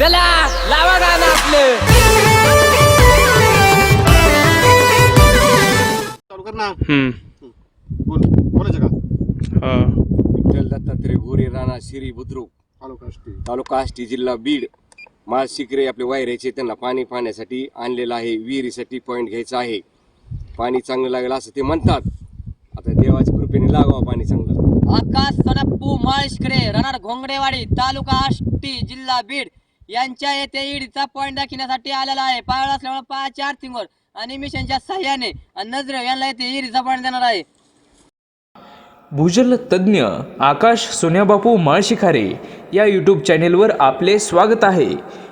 चला लावा गाणं आपलं. चालू कर ना. हम्म. बोल बोलायचं का? हा. विठ्ठल दत्तात्रय गोरे राणा शिरी बुद्रुक. कर असते तालुका आष्टी जिल्हा बीड. माळ शिकरे आपले वायऱ्याचे त्यांना पाणी पाहण्यासाठी आणलेलं आहे विहिरीसाठी पॉईंट घ्यायचा आहे. पाणी चांगलं लागेल असं ते म्हणतात. आता देवाच्या कृपेने लागावं पाणी चांगलं. आकाश सनप्पू माळशिकरे रणार घोंगडेवाडी तालुका आष्टी जिल्हा बीड. यांच्या येथे ईडचा पॉईंट दाखवण्यासाठी आलेला आहे. पाळला असल्यामुळे पाच आर्थिंगवर आणि मिशनच्या सहाय्याने आणि नजरे यांना येथे ईडचा पॉईंट देणार आहे. भूजल तज्ज्ञ आकाश सोन्याबापू माळशिखारे या यूट्यूब चॅनेलवर आपले स्वागत आहे.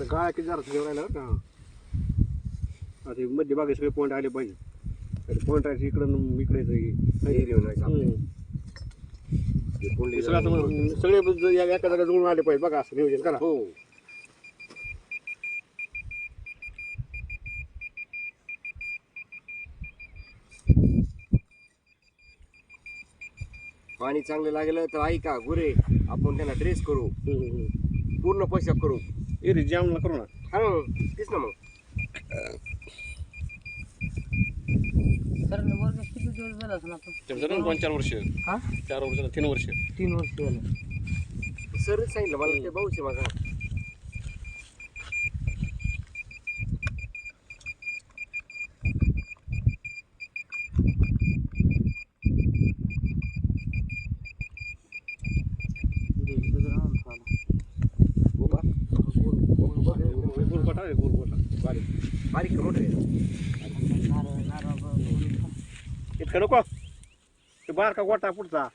आता गाळा किती जरा तुझ्यावर राहिला का? आता मध्य भागी सगळे पॉईंट आले पाहिजे. पॉईंट राहायचं इकडं इकडे सगळं एका जागा जुळून आले पाहिजे. बघा असं नियोजन करा. हो. पाणी चांगलं लागलं तर ऐका गुरे आपण त्यांना ड्रेस करू. पूर्ण पोशाख करू. ए रे जाम करू ना हा ना, तेच ना मग सर किती दिवस झाला असं त्याच्यात दोन चार वर्ष हा चार वर्ष तीन वर्ष तीन वर्ष झाले सरच सांगितलं मला ते भाऊचे माझा गुरगोटा आहे गुरगोटा बारीक. बारीक का मोठं आहे? इतकं नको. ते बारका गोटा पुढचा.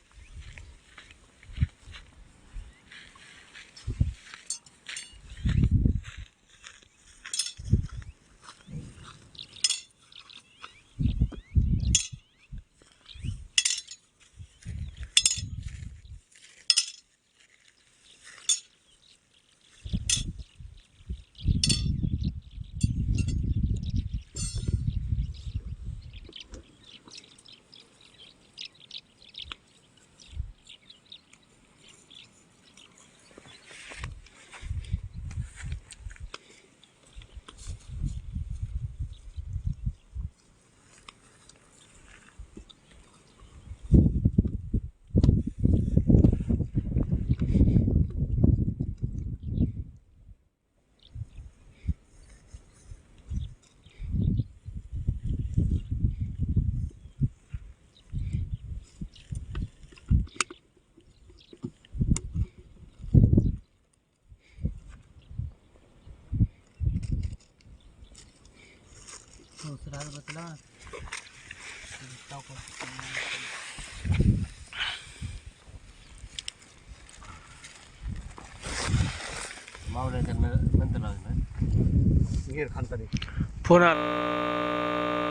मावळ्याच्या न- नंतर लागणार घेर खानतानी फोन आला